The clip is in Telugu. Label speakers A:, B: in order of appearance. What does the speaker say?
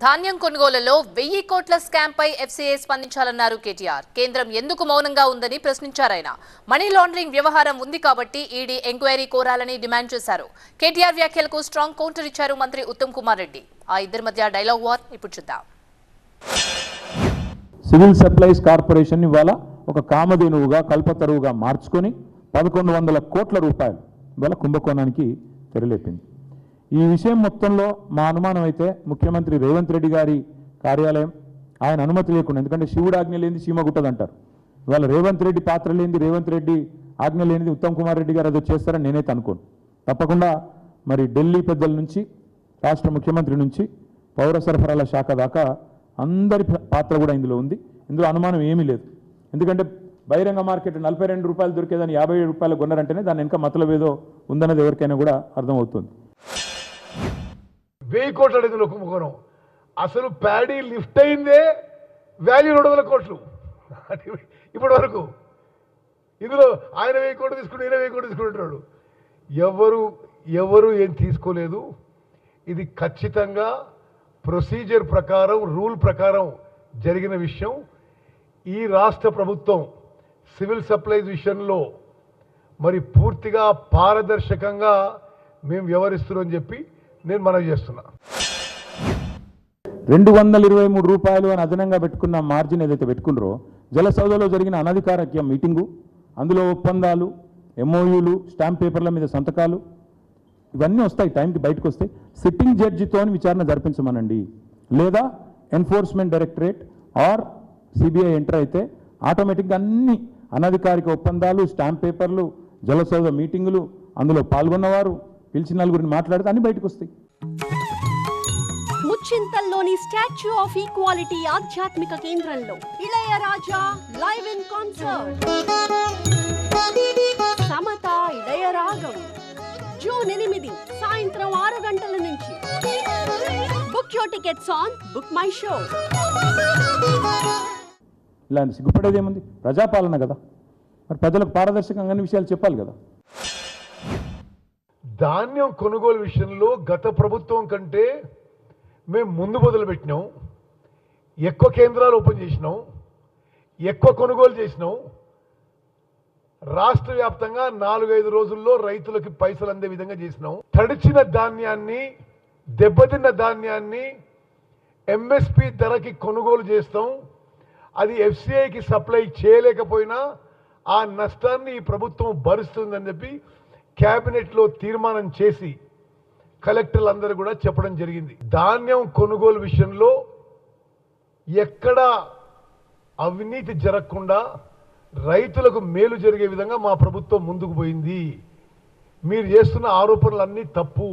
A: ధాన్యం కొనుగోలులో వెయ్యి కోట్ల స్కామ్ పై ఎఫ్సీఐ స్పందించాలన్నారు కేటీఆర్. కేంద్రం ఎందుకు మౌనంగా ఉందని ప్రశ్నించారాయన మనీ లాండరింగ్ వ్యవహారం ఉంది కాబట్టి ఈడీ ఎంక్వైరీ కోరాలని డిమాండ్ చేశారు. కేటీఆర్ వ్యాఖ్యలకు స్ట్రాంగ్ కౌంటర్ ఇచ్చారు మంత్రి ఉత్తమ్ కుమార్ రెడ్డి. ఆ ఇద్దరి మధ్య డైలాగ్ వార్ ఇప్పుడు చూద్దాం.
B: సివిల్ సప్లైస్ కార్పొరేషన్ ఇవాళ ఒక కామధేనువుగా కల్పతరువుగా మార్చుకొని పదకొండు వందల కోట్ల రూపాయలు ఇవాళ కుంభకోణానికి తెరలేపింది. ఈ విషయం మొత్తంలో మా అనుమానం అయితే ముఖ్యమంత్రి రేవంత్ రెడ్డి గారి కార్యాలయం ఆయన అనుమతి లేకుండా ఎందుకంటే శివుడు ఆజ్ఞ లేనిది సీమ గుట్టదంటారు ఇవాళ రేవంత్ రెడ్డి పాత్ర లేనిది రేవంత్ రెడ్డి ఆజ్ఞ లేనిది ఉత్తమ్ కుమార్ రెడ్డి గారు అది చేస్తారని నేనైతే అనుకోను. తప్పకుండా మరి ఢిల్లీ పెద్దల నుంచి రాష్ట్ర ముఖ్యమంత్రి నుంచి పౌర సరఫరాల శాఖ దాకా అందరి ప- పాత్ర కూడా ఇందులో ఉంది. ఇందులో అనుమానం ఏమీ లేదు. ఎందుకంటే బహిరంగ మార్కెట్ నలభై రెండు రూపాయలు దొరికేదాన్ని యాభై రూపాయలు కొన్నారంటేనే దాని వెనక మతలబ్ ఏదో ఉందన్నది ఎవరికైనా కూడా అర్థమవుతుంది.
C: వెయ్యి కోట్లు అడిగింది కుంభకోణం అసలు ప్యాడీ లిఫ్ట్ అయిందే వాల్యూ రెండు వందల కోట్లు. ఇప్పటి వరకు. ఇందులో ఆయన వెయ్యి కోట్లు తీసుకుని ఈయన వెయ్యి కోట్లు తీసుకుంటున్నాడు ఎవరు ఎవరు ఏం తీసుకోలేదు. ఇది ఖచ్చితంగా ప్రొసీజర్ ప్రకారం రూల్ ప్రకారం జరిగిన విషయం. ఈ రాష్ట్ర ప్రభుత్వం సివిల్ సప్లైస్ విషయంలో మరి పూర్తిగా పారదర్శకంగా మేము వ్యవహరిస్తున్నామని చెప్పి నేను మనవి చేస్తున్నా.
B: రెండు వందల ఇరవై మూడు రూపాయలు అని అదనంగా పెట్టుకున్న మార్జిన్ ఏదైతే పెట్టుకున్నారో జలసౌదలో జరిగిన అనధికారిక మీటింగు అందులో ఒప్పందాలు ఎంఓయూలు స్టాంప్ పేపర్ల మీద సంతకాలు ఇవన్నీ వస్తాయి టైంకి బయటకు వస్తాయి సిట్టింగ్ జడ్జితో విచారణ జరిపించమనండి. లేదా enforcement directorate or CBI enter అయితే ఆటోమేటిక్గా అన్ని అనధికారిక ఒప్పందాలు స్టాంప్ పేపర్లు జలసౌద మీటింగులు అందులో పాల్గొన్నవారు. పిలిచిన నలుగురిని మాట్లాడితే అన్ని బయటకు వస్తాయి.
D: ముచ్చింతల్లోని స్టాచ్యూ ఆఫ్ ఈక్వాలిటీ ఆధ్యాత్మిక కేంద్రంలో Ilaiyaraaja live in concert. Samatha Ilayaragam. June ఎనిమిది సాయంత్రం ఆరు గంటల నుంచి. Book your tickets on BookMyShow
B: ఇలా సిగ్గుపడేది ఏముంది? ప్రజాపాలన కదా. మరి ప్రజలకు పారదర్శకంగా విషయాలు చెప్పాలి కదా.
C: ధాన్యం కొనుగోలు విషయంలో గత ప్రభుత్వం కంటే మేము ముందు మొదలు పెట్టినాం ఎక్కువ కేంద్రాలు ఓపెన్ చేసినాం. ఎక్కువ కొనుగోలు చేసినాం. రాష్ట్ర వ్యాప్తంగా నాలుగైదు రోజుల్లో రైతులకి పైసలు అందే విధంగా చేసినాం. తడిచిన ధాన్యాన్ని దెబ్బతిన్న ధాన్యాన్ని ఎంఎస్పి ధరకి కొనుగోలు చేస్తాం. అది ఎఫ్సిఐకి సప్లై చేయలేకపోయినా ఆ నష్టాన్ని ఈ ప్రభుత్వం భరిస్తుందని చెప్పి క్యాబినెట్లో తీర్మానం చేసి కలెక్టర్లందరూ కూడా చెప్పడం జరిగింది. ధాన్యం కొనుగోలు విషయంలో ఎక్కడ అవినీతి జరగకుండా రైతులకు మేలు జరిగే విధంగా మా ప్రభుత్వం ముందుకు పోయింది. మీరు చేస్తున్న ఆరోపణలన్నీ తప్పు.